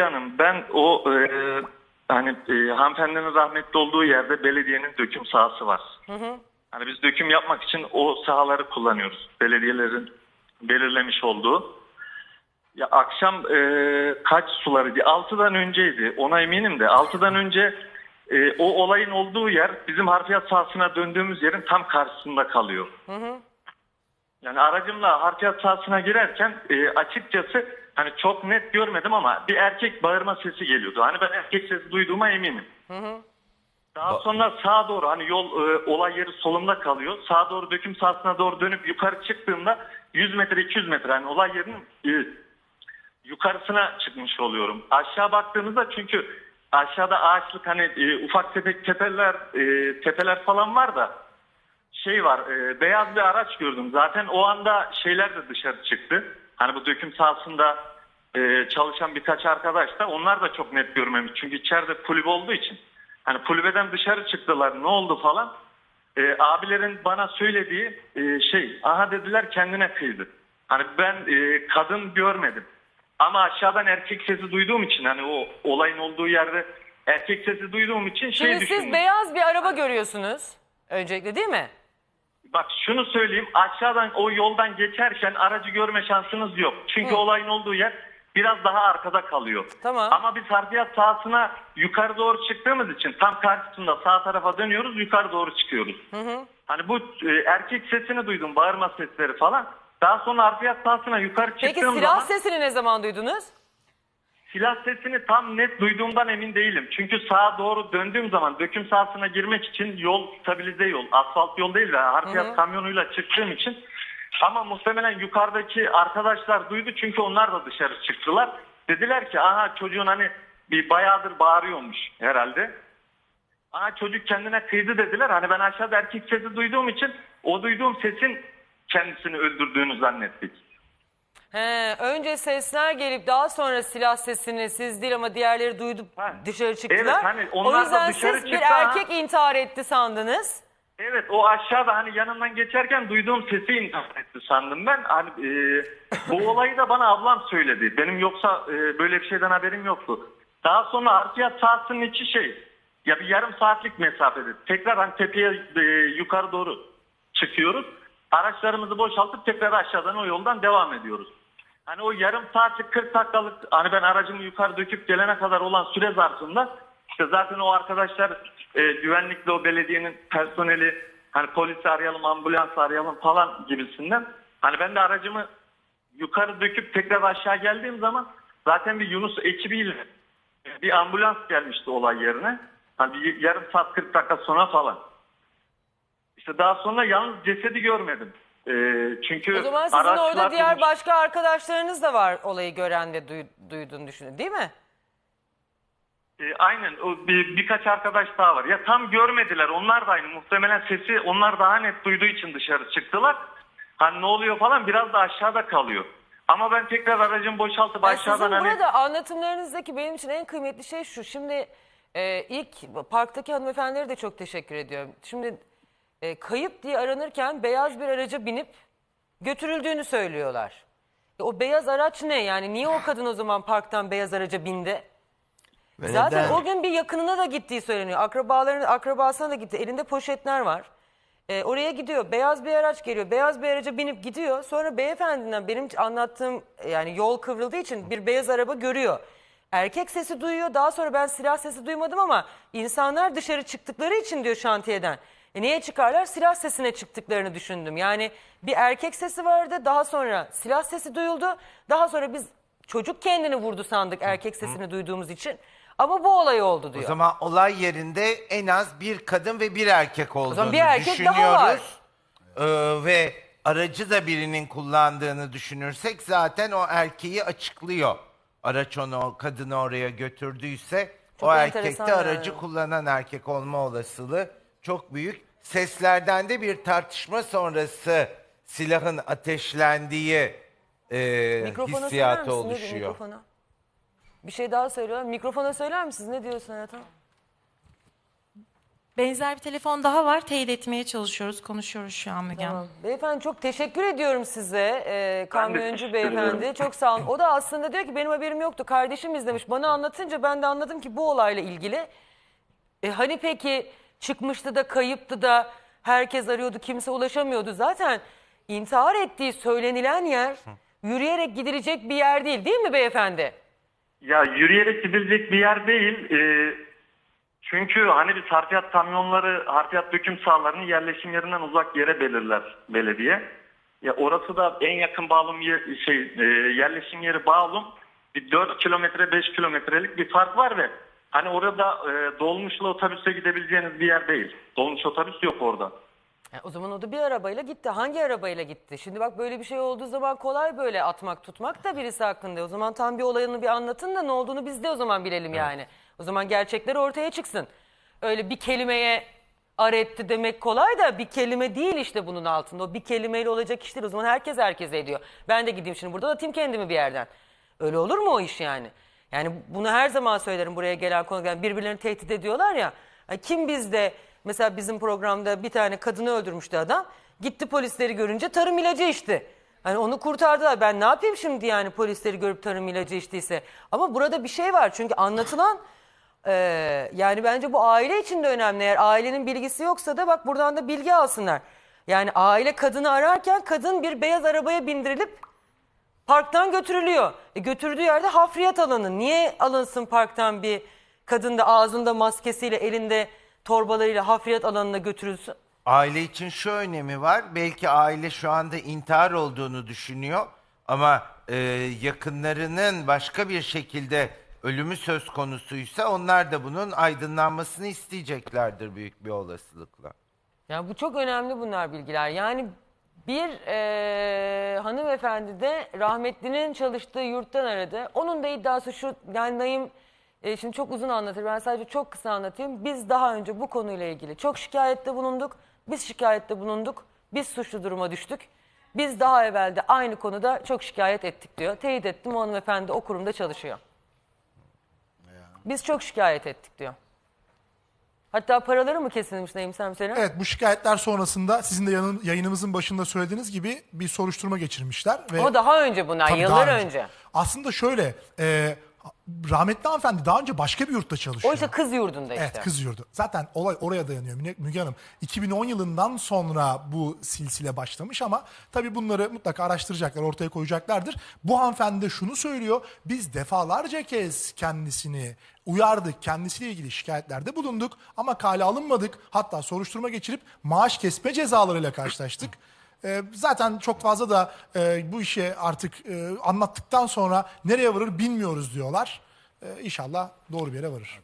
Hanım ben o e, hani e, hanımefendinin rahmetli olduğu yerde belediyenin döküm sahası var. Hani biz döküm yapmak için o sahaları kullanıyoruz. Belediyelerin belirlemiş olduğu. Ya akşam e, kaç sularıydı? 6'dan önceydi. Ona eminim de 6'dan önce e, o olayın olduğu yer bizim harfiyat sahasına döndüğümüz yerin tam karşısında kalıyor. Yani aracımla harfiyat sahasına girerken e, açıkçası hani çok net görmedim ama bir erkek bağırma sesi geliyordu. Hani ben erkek sesi duyduğuma eminim. Daha sonra sağa doğru hani yol e, olay yeri solumda kalıyor. Sağa doğru döküm sahasına doğru dönüp yukarı çıktığımda 100 metre 200 metre hani olay yerinin e, yukarısına çıkmış oluyorum. Aşağı baktığımızda çünkü aşağıda ağaçlık hani e, ufak tefek tepeler e, tepeler falan var da şey var e, beyaz bir araç gördüm. Zaten o anda şeyler de dışarı çıktı. Hani bu döküm sahasında e, çalışan birkaç arkadaş da onlar da çok net görmemiş. Çünkü içeride kulübe olduğu için. Hani kulübeden dışarı çıktılar ne oldu falan. E, abilerin bana söylediği e, şey aha dediler kendine kıydı. Hani ben e, kadın görmedim. Ama aşağıdan erkek sesi duyduğum için hani o olayın olduğu yerde erkek sesi duyduğum için şey Şimdi düşündüm. siz beyaz bir araba görüyorsunuz. Öncelikle değil mi? Bak şunu söyleyeyim aşağıdan o yoldan geçerken aracı görme şansınız yok. Çünkü olayın olduğu yer biraz daha arkada kalıyor. Tamam. Ama biz harfiyat sahasına yukarı doğru çıktığımız için tam karşısında sağ tarafa dönüyoruz yukarı doğru çıkıyoruz. Hani bu e, erkek sesini duydum bağırma sesleri falan. Daha sonra harfiyat sahasına yukarı Peki çıktığım silah zaman sesini ne zaman duydunuz? Silah sesini tam net duyduğumdan emin değilim. Çünkü sağa doğru döndüğüm zaman döküm sahasına girmek için yol stabilize yol. Asfalt yol değil de harfiyat kamyonuyla çıktığım için. Ama muhtemelen yukarıdaki arkadaşlar duydu çünkü onlar da dışarı çıktılar. Dediler ki aha çocuğun hani bir bayağıdır bağırıyormuş herhalde. Aha çocuk kendine kıydı dediler. Hani ben aşağıda erkek sesi duyduğum için o duyduğum sesin kendisini öldürdüğünü zannettik. He, önce sesler gelip daha sonra silah sesini siz değil ama diğerleri duydu Ha. dışarı çıktılar. Evet, hani onlar o da yüzden dışarı siz bir çıktı, ha. erkek intihar etti sandınız. Evet o aşağıda hani yanından geçerken duyduğum sesi intihar etti sandım ben. Hani e, bu olayı da bana ablam söyledi. Benim yoksa e, böyle bir şeyden haberim yoktu. Daha sonra harfiyat sahasının içi şey ya bir yarım saatlik mesafede. Tekrar hani tepeye e, yukarı doğru çıkıyoruz. Araçlarımızı boşaltıp tekrar aşağıdan o yoldan devam ediyoruz. Hani o yarım saatlik 40 dakikalık hani ben aracımı yukarı döküp gelene kadar olan süre zarfında işte zaten o arkadaşlar e, güvenlikle o belediyenin personeli hani polisi arayalım ambulans arayalım falan gibisinden. Hani ben de aracımı yukarı döküp tekrar aşağı geldiğim zaman zaten bir Yunus ekibiyle bir ambulans gelmişti olay yerine. Hani yarım saat 40 dakika sonra falan. İşte daha sonra yalnız cesedi görmedim. E, çünkü O zaman sizin araçlar orada diğer başka arkadaşlarınız da var olayı gören ve duy- duyduğunu düşünün değil mi? E, aynen o bir, birkaç arkadaş daha var. Ya tam görmediler. Onlar da aynı. Muhtemelen sesi onlar daha net duyduğu için dışarı çıktılar. Hani ne oluyor falan biraz da aşağıda kalıyor. Ama ben tekrar aracımı boşaltıp Ya aşağıdan sizin hani burada anlatımlarınızdaki benim için en kıymetli şey şu. Şimdi e, ilk parktaki hanımefendilere de çok teşekkür ediyorum. Şimdi e, kayıp diye aranırken beyaz bir araca binip götürüldüğünü söylüyorlar. E, o beyaz araç ne yani? Niye o kadın o zaman parktan beyaz araca bindi? Ve Zaten neden? o gün bir yakınına da gittiği söyleniyor. Akrabaların akrabasına da gitti. Elinde poşetler var. Ee, oraya gidiyor. Beyaz bir araç geliyor. Beyaz bir araca binip gidiyor. Sonra beyefendiden benim anlattığım yani yol kıvrıldığı için bir beyaz araba görüyor. Erkek sesi duyuyor. Daha sonra ben silah sesi duymadım ama insanlar dışarı çıktıkları için diyor şantiyeden. E niye çıkarlar? Silah sesine çıktıklarını düşündüm. Yani bir erkek sesi vardı. Daha sonra silah sesi duyuldu. Daha sonra biz çocuk kendini vurdu sandık erkek sesini duyduğumuz için. Ama bu olay oldu diyor. O zaman olay yerinde en az bir kadın ve bir erkek olduğunu zaman bir erkek düşünüyoruz. daha var. Ee, ve aracı da birinin kullandığını düşünürsek zaten o erkeği açıklıyor. Araç onu, kadını oraya götürdüyse Çok o enteresan erkekte aracı yani. kullanan erkek olma olasılığı çok büyük. Seslerden de bir tartışma sonrası silahın ateşlendiği e, Mikrofona söyler hissiyatı misiniz? Ne diyor oluşuyor. mikrofona? Bir şey daha söylüyorlar. Mikrofona söyler misiniz? Ne diyorsun hayatım? Benzer bir telefon daha var. Teyit etmeye çalışıyoruz. Konuşuyoruz şu an Müge Hanım. Tamam. Beyefendi çok teşekkür ediyorum size. Ee, kamyoncu teşekkür beyefendi. Çok sağ olun. O da aslında diyor ki benim haberim yoktu. Kardeşim izlemiş. Bana anlatınca ben de anladım ki bu olayla ilgili. E, hani peki çıkmıştı da kayıptı da herkes arıyordu kimse ulaşamıyordu. Zaten intihar ettiği söylenilen yer yürüyerek gidilecek bir yer değil değil mi beyefendi? Ya yürüyerek gidilecek bir yer değil. Ee, çünkü hani biz harfiyat kamyonları, harfiyat döküm sahalarını yerleşim yerinden uzak yere belirler belediye. Ya orası da en yakın bağlım yer, şey e, yerleşim yeri bağlım bir 4 kilometre 5 kilometrelik bir fark var ve hani orada e, dolmuşla otobüse gidebileceğiniz bir yer değil. Dolmuş otobüs yok orada. E, o zaman o da bir arabayla gitti. Hangi arabayla gitti? Şimdi bak böyle bir şey olduğu zaman kolay böyle atmak tutmak da birisi hakkında. O zaman tam bir olayını bir anlatın da ne olduğunu biz de o zaman bilelim yani. O zaman gerçekler ortaya çıksın. Öyle bir kelimeye ar etti demek kolay da bir kelime değil işte bunun altında. O bir kelimeyle olacak iş değil. O zaman herkes herkese ediyor. Ben de gideyim şimdi burada atayım kendimi bir yerden. Öyle olur mu o iş yani? Yani bunu her zaman söylerim buraya gelen konuklar. Birbirlerini tehdit ediyorlar ya. Ay Kim bizde mesela bizim programda bir tane kadını öldürmüştü adam. Gitti polisleri görünce tarım ilacı içti. Hani onu kurtardılar. Ben ne yapayım şimdi yani polisleri görüp tarım ilacı içtiyse. Ama burada bir şey var. Çünkü anlatılan ee, yani bence bu aile için de önemli. Eğer ailenin bilgisi yoksa da bak buradan da bilgi alsınlar. Yani aile kadını ararken kadın bir beyaz arabaya bindirilip parktan götürülüyor. E götürdüğü yerde hafriyat alanı. Niye alınsın parktan bir kadın da ağzında maskesiyle elinde torbalarıyla hafriyat alanına götürülsün? Aile için şu önemi var. Belki aile şu anda intihar olduğunu düşünüyor ama e, yakınlarının başka bir şekilde ölümü söz konusuysa onlar da bunun aydınlanmasını isteyeceklerdir büyük bir olasılıkla. Yani bu çok önemli bunlar bilgiler. Yani bir eee hanımefendi de rahmetlinin çalıştığı yurttan aradı. Onun da iddiası şu, yani dayım e, şimdi çok uzun anlatır. Ben sadece çok kısa anlatayım. Biz daha önce bu konuyla ilgili çok şikayette bulunduk. Biz şikayette bulunduk. Biz suçlu duruma düştük. Biz daha evvel de aynı konuda çok şikayet ettik diyor. Teyit ettim o hanımefendi o kurumda çalışıyor. Biz çok şikayet ettik diyor. Hatta paraları mı kesilmiş Neyim sen söyle? Evet bu şikayetler sonrasında sizin de yanın- yayınımızın başında söylediğiniz gibi bir soruşturma geçirmişler. Ve Ama daha önce bunlar, Tabii yıllar daha önce. Aslında şöyle e, rahmetli hanımefendi daha önce başka bir yurtta çalışıyor. O işte kız yurdunda işte. Evet kız yurdu. Zaten olay oraya dayanıyor Müge- Müge Hanım. 2010 yılından sonra bu silsile başlamış ama tabii bunları mutlaka araştıracaklar, ortaya koyacaklardır. Bu hanımefendi de şunu söylüyor. Biz defalarca kez kendisini uyardık, kendisiyle ilgili şikayetlerde bulunduk ama kale alınmadık. Hatta soruşturma geçirip maaş kesme cezalarıyla karşılaştık. Ee, zaten çok fazla da e, bu işe artık e, anlattıktan sonra nereye varır bilmiyoruz diyorlar. Ee, inşallah doğru bir yere varır.